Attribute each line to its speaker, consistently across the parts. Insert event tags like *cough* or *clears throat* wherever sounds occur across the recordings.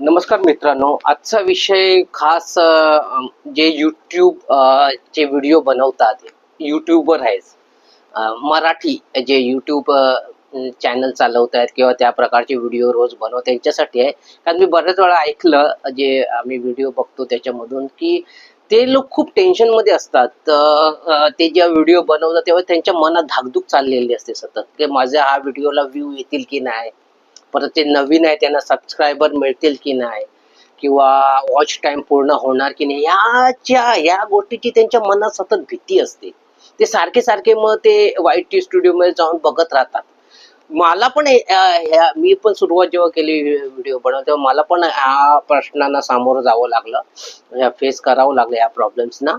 Speaker 1: नमस्कार मित्रांनो आजचा विषय खास जे यूट्यूब चे व्हिडिओ बनवतात यूट्यूबर आहेत. मराठी जे यूट्यूब चॅनल चालवत आहेत किंवा त्या प्रकारचे व्हिडिओ रोज बनवत त्यांच्यासाठी आहे. कारण मी बऱ्याच वेळा ऐकलं जे आम्ही व्हिडिओ बघतो त्याच्यामधून की ते लोक खूप टेन्शनमध्ये असतात. ते जेव्हा व्हिडिओ बनवतात तेव्हा त्यांच्या मनात धाकधूक चाललेली असते सतत की माझ्या हा व्हिडिओला व्ह्यू येतील की नाही? परत ते नवीन आहे त्यांना सबस्क्रायबर मिळतील की नाही? किंवा वॉच टाइम पूर्ण होणार की नाही? याच्या या गोष्टीची त्यांच्या मनात सतत भीती असते. ते सारखे सारखे मग ते वाईट टी स्टुडिओ मध्ये जाऊन बघत राहतात. मला पण मी पण सुरुवात जेव्हा केली व्हिडिओ बनव तेव्हा मला पण ह्या प्रश्नांना सामोरं जावं लागलं. फेस करावं लागलं या प्रॉब्लेम्सना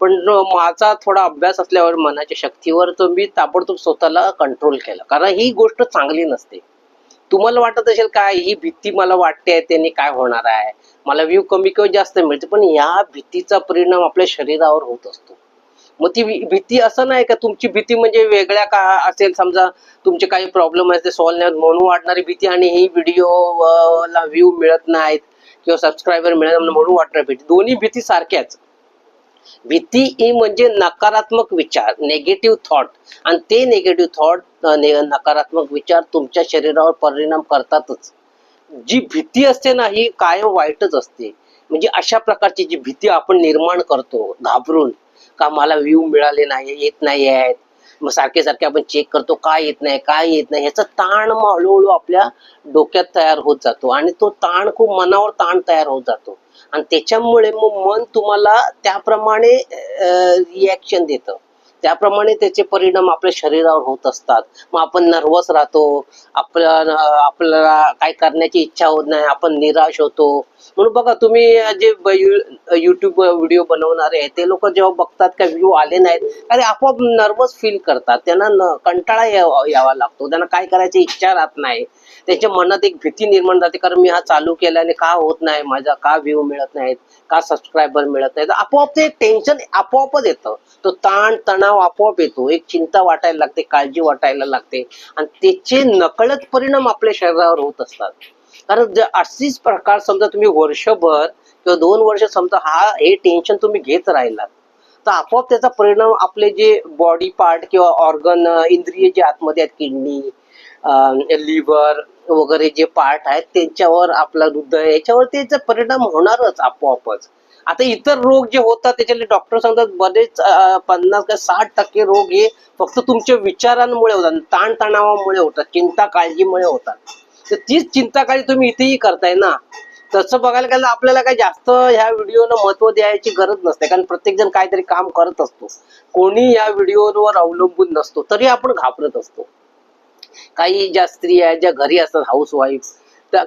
Speaker 1: पण माझा थोडा अभ्यास असल्यावर मनाच्या शक्तीवर तर मी ताबडतोब स्वतःला कंट्रोल केला. कारण ही गोष्ट चांगली नसते. तुम्हाला वाटत असेल काय ही भीती मला वाटते त्यांनी काय होणार आहे? मला व्ह्यू कमी किंवा जास्त मिळते पण या भीतीचा परिणाम आपल्या शरीरावर होत असतो. मग ती भीती असं नाही का तुमची भीती म्हणजे वेगळ्या का असेल? समजा तुमचे काही प्रॉब्लेम आहेत ते सॉल्व्ह नाही म्हणून वाटणारी भीती आणि ही व्हिडिओ ला व्ह्यू मिळत नाहीत किंवा सबस्क्रायबर मिळत म्हणून वाटणारी भीती. दोन्ही भीती सारख्याच. भीती ही म्हणजे नकारात्मक विचार नेगेटिव्ह थॉट आणि ते नेगेटिव्ह थॉट नकारात्मक विचार तुमच्या शरीरावर परिणाम करतातच. जी भीती असते ना ही कायम वाईटच असते. म्हणजे अशा प्रकारची जी भीती आपण निर्माण करतो घाबरून का मला व्ह्यू मिळाले नाही येत नाही आहेत. मग सारखे सारखे आपण चेक करतो काय येत नाही काय येत नाही याचा ताण मग हळूहळू आपल्या डोक्यात तयार होत जातो. आणि तो ताण खूप मनावर ताण तयार होत जातो. आणि त्याच्यामुळे मग मन तुम्हाला त्याप्रमाणे रिॲक्शन देतं. त्याप्रमाणे त्याचे परिणाम आपल्या शरीरावर होत असतात. मग आपण नर्वस राहतो. आपल्या आपल्याला काय करण्याची इच्छा होत नाही. आपण निराश होतो. म्हणून बघा तुम्ही जे युट्यूब व्हिडिओ बनवणारे आहेत ते लोक जेव्हा बघतात का व्ह्यू आले नाहीत अरे आपोआप नर्वस फील करतात. त्यांना कंटाळा यावा लागतो. त्यांना काय करायची इच्छा राहत नाही. त्यांच्या मनात एक भीती निर्माण जाते कारण मी हा चालू केल्याने का होत नाही माझा का व्ह्यू मिळत नाहीत का सबस्क्रायबर मिळत नाहीत. आपोआप ते टेन्शन आपोआपच येतं. तो ताण तणाव आपोआप येतो. एक चिंता वाटायला लागते काळजी वाटायला लागते. आणि त्याचे नकळत परिणाम आपल्या शरीरावर होत असतात. कारण जर अशीच प्रकार समजा तुम्ही वर्षभर किंवा दोन वर्ष समजा हा हे टेन्शन तुम्ही घेत राहिलात तर आपोआप त्याचा परिणाम आपले जे बॉडी पार्ट किंवा ऑर्गन इंद्रिय जे आतमध्ये आहेत किडनी लिव्हर वगैरे जे पार्ट आहेत त्यांच्यावर आपला हृदय याच्यावर त्याचा परिणाम होणारच आपोआपच. आता इतर रोग जे होतात त्याच्यातले डॉक्टर सांगतात बरेच पन्नास का साठ टक्के रोग हे फक्त तुमच्या विचारांमुळे होतात ताणतणावामुळे होतात चिंता काळजीमुळे होतात. तर तीच चिंता काळजी तुम्ही इथेही करताय ना? तसं बघायला गेलं आपल्याला काही जास्त ह्या व्हिडिओला महत्त्व द्यायची गरज नसते कारण प्रत्येक जण काहीतरी काम करत असतो. कोणी या व्हिडिओवर अवलंबून नसतो तरी आपण घाबरत असतो. काही ज्या स्त्री आहेत ज्या घरी असतात हाऊस वाईफ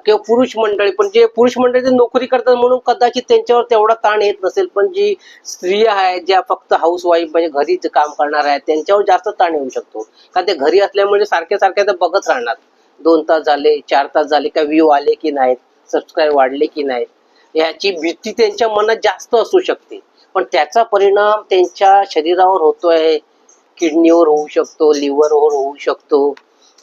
Speaker 1: किंवा पुरुष मंडळी. पण जे पुरुष मंडळी ते नोकरी करतात म्हणून कदाचित त्यांच्यावर तेवढा ताण येत नसेल. पण जी स्त्रिया आहेत ज्या फक्त हाऊस वाईफ म्हणजे घरीच काम करणार आहेत त्यांच्यावर जास्त ताण येऊ शकतो. कारण ते घरी असल्यामुळे सारखे सारखे ते बघत राहणार. दोन तास झाले चार तास झाले का व्ह्यू आले की नाहीत सबस्क्राईब वाढले की नाहीत. याची भीती त्यांच्या मनात जास्त असू शकते. पण त्याचा परिणाम त्यांच्या शरीरावर होतोय. किडनीवर होऊ शकतो लिव्हरवर होऊ शकतो.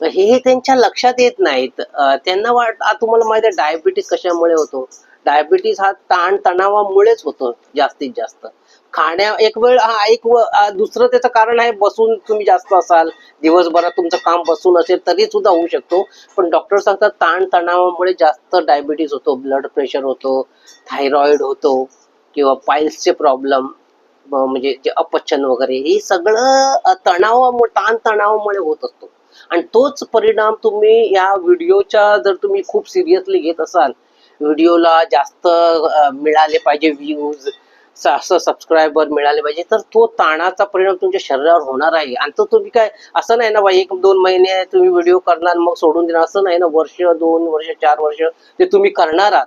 Speaker 1: हे त्यांच्या लक्षात येत नाहीत. त्यांना वाट तुम्हाला माहिती आहे डायबिटीस कशामुळे होतो? डायबिटीस हा ताण तणावामुळेच होतो जास्तीत जास्त. खाण्या एक वेळ हा एक व- दुसरं त्याचं कारण आहे बसून तुम्ही जास्त असाल दिवसभरात तुमचं काम बसून असेल तरी सुद्धा होऊ शकतो. पण डॉक्टर सांगतात ताण तणावामुळे जास्त डायबिटीस होतो ब्लड प्रेशर होतो थायरॉइड होतो किंवा पाईल्सचे प्रॉब्लेम म्हणजे जे अपचन वगैरे हे सगळं तणावामुळे ताण तणावामुळे होत असतो. आणि तोच परिणाम तुम्ही या व्हिडिओच्या जर तुम्ही खूप सिरियसली घेत असाल व्हिडिओला जास्त मिळाले पाहिजे व्ह्यूज असं सबस्क्रायबर मिळाले पाहिजे तर तो ताणाचा परिणाम तुमच्या शरीरावर होणार आहे. आणि तो तुम्ही काय असं नाही ना बा एक दोन महिने तुम्ही व्हिडिओ करणार मग सोडून देणार असं नाही ना वर्ष दोन वर्ष चार वर्ष ते तुम्ही करणार आहात.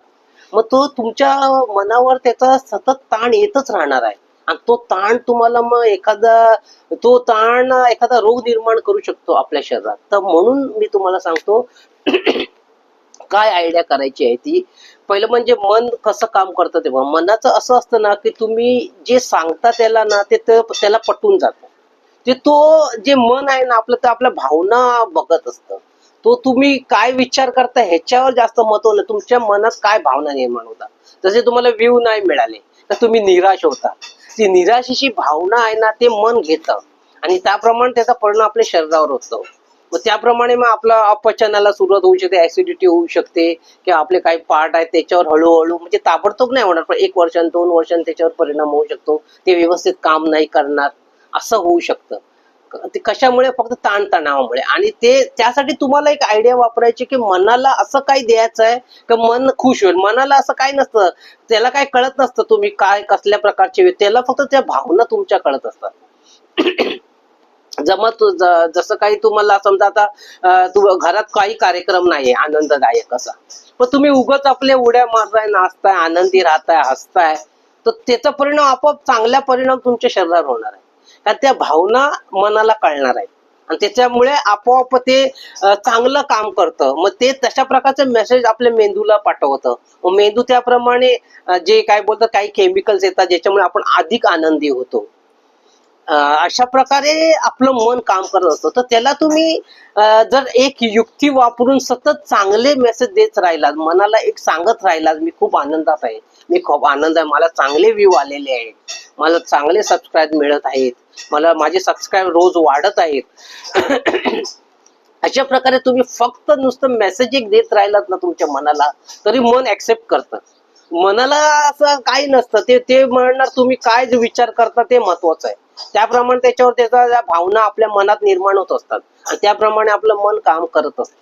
Speaker 1: मग तो तुमच्या मनावर त्याचा सतत ताण येतच राहणार आहे. आणि तो ताण तुम्हाला मग एखादा तो ताण एखादा रोग निर्माण करू शकतो आपल्या शरीरात. तर म्हणून मी तुम्हाला सांगतो *clears throat* काय आयडिया करायची आहे ती? पहिलं म्हणजे मन कसं काम करतं तेव्हा? मनाचं असं असतं ना की तुम्ही जे सांगता त्याला ना ते त्याला पटून जातं. ते तो जे मन आहे ना आपलं तर आपल्या भावना बघत असतं. तो तुम्ही काय विचार करता ह्याच्यावर जास्त महत्त्व तुमच्या मनात काय भावना निर्माण होतात? जसे तुम्हाला व्ह्यू नाही मिळाले तर तुम्ही निराश होता. ती निराशेची भावना आहे ना ते मन घेतं. आणि त्याप्रमाणे त्याचा परिणाम आपल्या शरीरावर होतो. मग त्याप्रमाणे मग आपला अपचनाला सुरुवात होऊ शकते ऍसिडिटी होऊ शकते किंवा आपले काही पार्ट आहेत त्याच्यावर हळूहळू म्हणजे ताबडतोब नाही होणार पण एक वर्षान दोन वर्षांनी त्याच्यावर परिणाम होऊ शकतो. ते व्यवस्थित काम नाही करणार. असं होऊ शकतं. ते कशामुळे? फक्त ताणतणावामुळे. आणि ते त्यासाठी तुम्हाला एक आयडिया वापरायची की मनाला असं काही द्यायचं आहे की मन खुश होईल. मनाला असं काही नसतं. त्याला काय कळत नसतं तुम्ही काय कसल्या प्रकारचे त्याला फक्त त्या भावना तुमच्या कळत असतात. *clears throat* जमत जसं काही तुम्हाला समजा आता घरात काही कार्यक्रम नाहीये आनंददायक असा. पण तुम्ही उगाच आपल्या उड्या मारताय नाचताय आनंदी राहताय हसताय तर त्याचा परिणाम आपोआप चांगला परिणाम तुमच्या शरीरावर होणार आहे. कारण त्या भावना मनाला कळणार आहेत. आणि त्याच्यामुळे आपोआप ते चांगलं काम करतं. मग ते तशा प्रकारचे मेसेज आपल्या मेंदूला पाठवतं. मग मेंदू त्याप्रमाणे जे काय बोलतात काही केमिकल्स येतात ज्याच्यामुळे आपण अधिक आनंदी होतो. अशा प्रकारे आपलं मन काम करत असतं. तर त्याला तुम्ही जर एक युक्ती वापरून सतत चांगले मेसेज देत राहिलात मनाला एक सांगत राहिलात मी खूप आनंदात आहे. मी खूप आनंद आहे. मला चांगले व्ह्यू आलेले आहेत. मला चांगले सबस्क्राईब मिळत आहेत. मला माझे सबस्क्राईब रोज वाढत आहेत. अशा प्रकारे तुम्ही फक्त नुसतं मेसेज एक देत राहिलात ना तुमच्या मनाला तरी मन ऍक्सेप्ट करतं. मनाला असं काही नसतं. ते ते म्हणणार तुम्ही काय विचार करता ते महत्वाचं आहे. त्याप्रमाणे त्याच्यावर त्याचा ज्या भावना आपल्या मनात निर्माण होत असतात. आणि त्याप्रमाणे आपलं मन काम करत असतं.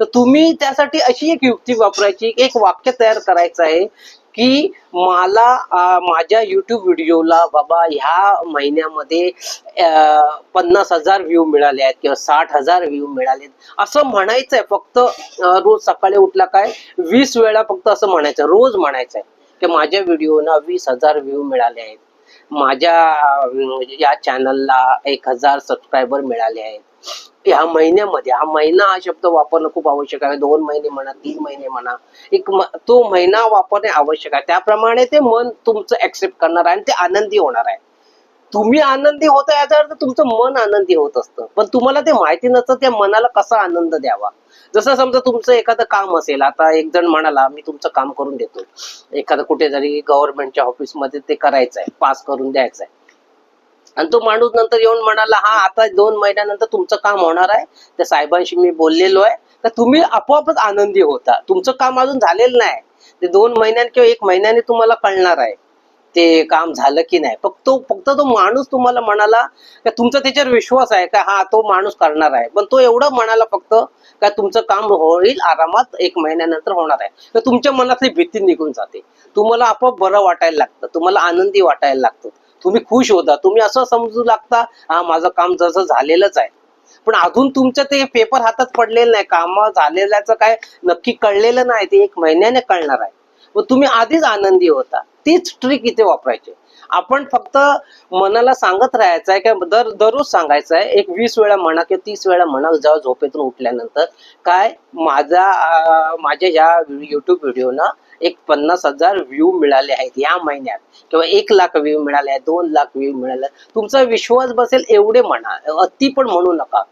Speaker 1: तर तुम्ही त्यासाठी अशी एक युक्ती वापरायची एक वाक्य तयार करायचं आहे की मला माझ्या युट्यूब व्हिडिओला बाबा ह्या महिन्यामध्ये पन्नास हजार व्ह्यू मिळाले आहेत किंवा साठ हजार व्ह्यू मिळाले असं म्हणायचं आहे फक्त रोज सकाळी उठला काय वीस वेळा फक्त असं म्हणायचं रोज म्हणायचं आहे की माझ्या व्हिडिओना वीस हजार व्ह्यू मिळाले आहेत. माझ्या या चॅनलला एक हजार सबस्क्रायबर मिळाले आहेत. ह्या महिन्यामध्ये. हा महिना हा शब्द वापरणं खूप आवश्यक आहे. दोन महिने म्हणा तीन महिने म्हणा. एक तो महिना वापरणे आवश्यक आहे. त्याप्रमाणे ते मन तुमचं ऍक्सेप्ट करणार आहे आणि ते आनंदी होणार आहे. तुम्ही आनंदी होता याचा अर्थ तुमचं मन आनंदी होत असतं. पण तुम्हाला ते माहिती नसतं त्या मनाला कसा आनंद द्यावा? जसं समजा तुमचं एखादं काम असेल आता एक जण म्हणाला मी तुमचं काम करून देतो. एखादं कुठेतरी गव्हर्नमेंटच्या ऑफिसमध्ये ते करायचं आहे पास करून द्यायचं आहे आणि तो माणूस नंतर येऊन म्हणाला हा आता दोन महिन्यानंतर तुमचं काम होणार आहे. त्या साहेबांशी मी बोललेलो आहे. तर तुम्ही आपोआपच आनंदी होता. तुमचं काम अजून झालेलं नाही. ते दोन महिन्याने किंवा एक महिन्याने तुम्हाला कळणार आहे. ते काम झालं की नाही. फक्त फक्त तो माणूस तुम्हाला म्हणाला का तुमचा त्याच्यावर विश्वास आहे का? हा तो माणूस करणार आहे. पण तो एवढं म्हणाला फक्त का तुमचं काम होईल आरामात एक महिन्यानंतर होणार आहे. तर तुमच्या मनातली भीती निघून जाते. तुम्हाला आपोआप बरं वाटायला लागतं. तुम्हाला आनंदी वाटायला लागतं. तुम्ही खुश होता. तुम्ही असं समजू लागता हा माझं काम जसं झालेलंच आहे. पण अजून तुमचं ते पेपर हातात पडलेलं नाही. काम झालेल्याचं काय नक्की कळलेलं नाही. ते एक महिन्याने कळणार आहे. मग तुम्ही आधीच आनंदी होता. तीच ट्रिक इथे वापरायची. आपण फक्त मनाला सांगत राहायचं आहे का? दर दररोज सांगायचं आहे एक वीस वेळा म्हणा किंवा तीस वेळा म्हणा जेव्हा झोपेतून उठल्यानंतर काय? माझा माझ्या या युट्यूब व्हिडिओना एक पन्नास हजार व्ह्यू मिळाले आहेत या महिन्यात. किंवा एक लाख व्ह्यू मिळाले आहेत दोन लाख व्ह्यू मिळाले तुमचा विश्वास बसेल एवढे म्हणा अति पण म्हणू नका.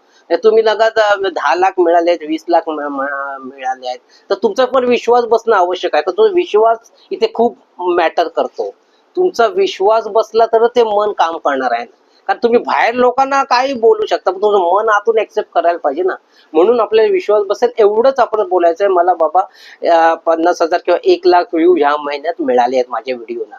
Speaker 1: तुम्ही लगात दहा लाख मिळाले आहेत वीस लाख मिळाले आहेत. तर तुमचा पण विश्वास बसणं आवश्यक आहे. तर तो विश्वास इथे खूप मॅटर करतो. तुमचा विश्वास बसला तर ते मन काम करणार आहे कारण तुम्ही बाहेर लोकांना काही बोलू शकता पण तुमचं मन आतून ऍक्सेप्ट करायला पाहिजे ना. म्हणून आपल्याला विश्वास बसेल एवढंच आपण बोलायचं आहे मला बाबा पन्नास हजार किंवा एक लाख व्ह्यू ह्या महिन्यात मिळाले आहेत माझ्या व्हिडिओला.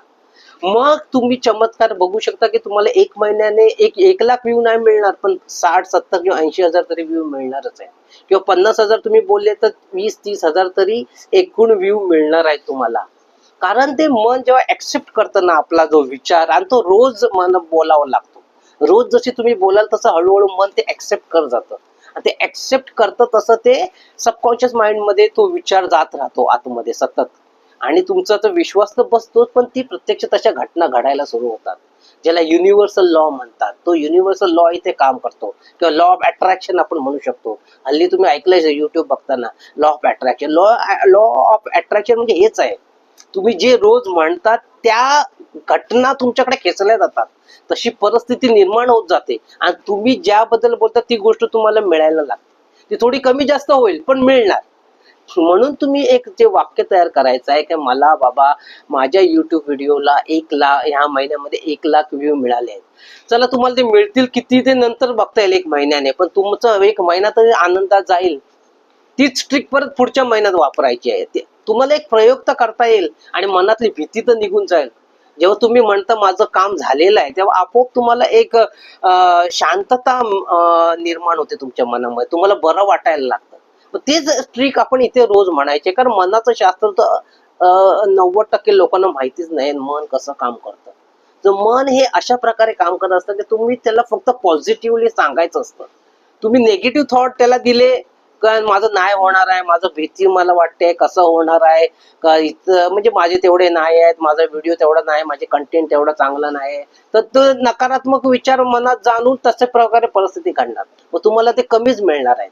Speaker 1: मग तुम्ही चमत्कार बघू शकता की तुम्हाला एक महिन्याने एक एक लाख व्ह्यू नाही मिळणार पण साठ सत्तर किंवा ऐंशी हजार तरी व्ह्यू मिळणारच आहे. किंवा पन्नास हजार तुम्ही बोलले तर वीस तीस हजार तरी एकूण व्ह्यू मिळणार आहे तुम्हाला. कारण ते मन जेव्हा ऍक्सेप्ट करतं ना आपला जो विचार आणि तो रोज मन बोलावा लागतो. रोज जशी तुम्ही बोलाल तसं हळूहळू मन ते ऍक्सेप्ट करत जातं. आणि ते ऍक्सेप्ट करतं तसं ते सबकॉन्शियस माइंडमध्ये तो विचार जात राहतो आतमध्ये सतत. आणि तुमचा तर विश्वास तर बसतोच पण ती प्रत्यक्ष तशा घटना घडायला सुरू होतात. ज्याला युनिव्हर्सल लॉ म्हणतात. तो युनिव्हर्सल लॉ इथे काम करतो. किंवा लॉ ऑफ अट्रॅक्शन आपण म्हणू शकतो. हल्ली तुम्ही ऐकलंय युट्यूब बघताना law of attraction law law of attraction म्हणजे हेच आहे. तुम्ही जे रोज म्हणतात त्या घटना तुमच्याकडे खेचल्या जातात. तशी परिस्थिती निर्माण होत जाते. आणि तुम्ही ज्याबद्दल बोलता ती गोष्ट तुम्हाला मिळायला लागते. ती थोडी कमी जास्त होईल पण मिळणार. म्हणून तुम्ही एक जे वाक्य तयार करायचं आहे की मला बाबा माझ्या युट्यूब व्हिडिओला एक लाख ह्या महिन्यामध्ये एक लाख व्ह्यू मिळाले आहेत. चला तुम्हाला ते मिळतील किती ते नंतर बघता येईल एक महिन्याने पण तुमचं एक महिना तरी आनंदात जाईल. तीच ट्रिक परत पुढच्या महिन्यात वापरायची आहे. ते तुम्हाला एक प्रयोग तर करता येईल आणि मनातली भीती तर निघून जाईल. जेव्हा तुम्ही म्हणता माझं काम झालेलं आहे तेव्हा आपोआप तुम्हाला एक शांतता निर्माण होते तुमच्या मनामध्ये. तुम्हाला बरं वाटायला लागतं. तेच ट्रिक आपण इथे रोज म्हणायचे. कारण मनाचं शास्त्र तर नव्वद टक्के लोकांना माहितीच नाही मन कसं काम करतं. तर मन हे अशा प्रकारे काम करत असतं की तुम्ही त्याला फक्त पॉझिटिव्हली सांगायचं असतं. तुम्ही नेगेटिव्ह थॉट त्याला दिले का माझं नाही होणार आहे माझं भीती मला वाटते कसं होणार आहे का इथं म्हणजे माझे तेवढे नाही आहेत माझा व्हिडिओ तेवढा नाही माझे कंटेंट तेवढा चांगलं नाही तर तो नकारात्मक विचार मनात जाणून तशा प्रकारे परिस्थिती काढणार. व तुम्हाला ते कमीच मिळणार आहेत.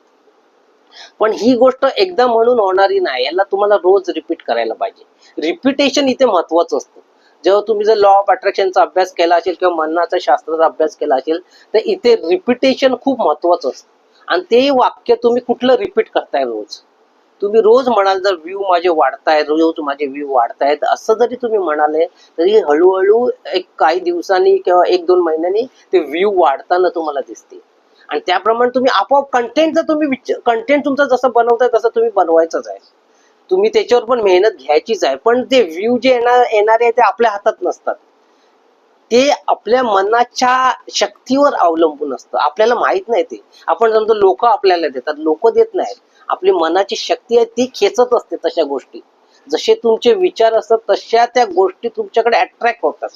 Speaker 1: पण ही गोष्ट एकदा म्हणून होणारी नाही याला तुम्हाला रोज रिपीट करायला पाहिजे. रिपिटेशन इथे महत्वाचं असतं. जेव्हा तुम्ही जर लॉ ऑफ अट्रॅक्शनचा अभ्यास केला असेल किंवा मनाचा शास्त्राचा अभ्यास केला असेल तर इथे रिपिटेशन खूप महत्वाचं असतं. आणि ते वाक्य तुम्ही कुठलं रिपीट करताय रोज? तुम्ही रोज म्हणाल जर व्ह्यू माझे वाढतायत रोज माझे व्ह्यू वाढतायत असं जरी तुम्ही म्हणाले तरी हळूहळू एक काही दिवसांनी किंवा एक दोन महिन्यांनी ते व्ह्यू वाढताना तुम्हाला दिसते. आणि त्याप्रमाणे तुम्ही आपोआप कंटेंट जर तुम्ही कंटेंट तुमचं जसं बनवताय तसं तुम्ही बनवायचंच आहे. तुम्ही त्याच्यावर पण मेहनत घ्यायचीच आहे पण ते व्ह्यू जे येणार येणारे ते आपल्या हातात नसतात. ते आपल्या मनाच्या शक्तीवर अवलंबून असतं. आपल्याला माहीत नाही ते. आपण समजा लोक आपल्याला देतात. लोक देत नाहीत. आपली मनाची शक्ती आहे ती खेचत असते तशा गोष्टी. जसे तुमचे विचार असतात तशा त्या गोष्टी तुमच्याकडे अट्रॅक्ट होतात.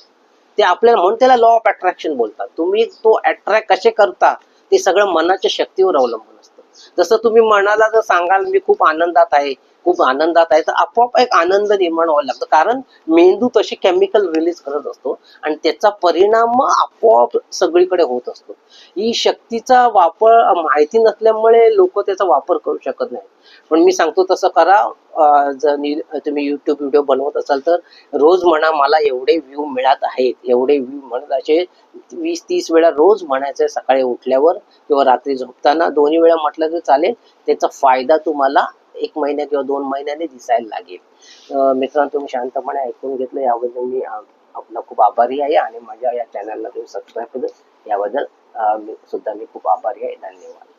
Speaker 1: ते आपल्याला म्हणून त्याला लॉ ऑफ अट्रॅक्शन बोलतात. तुम्ही तो अट्रॅक्ट कसे करता ते सगळं मनाच्या शक्तीवर अवलंबून असतं. जसं तुम्ही मनाला जर सांगाल मी खूप आनंदात आहे. खूप आनंदात आहे. तर आपोआप एक आनंद निर्माण व्हायला लागतो. कारण मेंदू तशी केमिकल रिलीज करत असतो आणि त्याचा परिणाम मग आपोआप सगळीकडे होत असतो. ही शक्तीचा वापर माहिती नसल्यामुळे लोक त्याचा वापर करू शकत नाही पण मी सांगतो तसं करा. जर तुम्ही युट्यूब व्हिडिओ बनवत असाल तर रोज म्हणा मला एवढे व्ह्यू मिळत आहेत. एवढे व्ह्यू म्हणत असे वीस तीस वेळा रोज म्हणायचं सकाळी उठल्यावर किंवा रात्री झोपताना दोन्ही वेळा म्हटलं तर चालेल. त्याचा फायदा तुम्हाला एक महिन्या किंवा दोन महिन्याने दिसायला लागेल. मित्रांनो तुम्ही शांतपणे ऐकून घेतलं याबद्दल मी आपला खूप आभारी आहे आणि माझ्या या चॅनलला तुम्ही सबस्क्राईब केलं याबद्दल सुद्धा मी खूप आभारी आहे. धन्यवाद.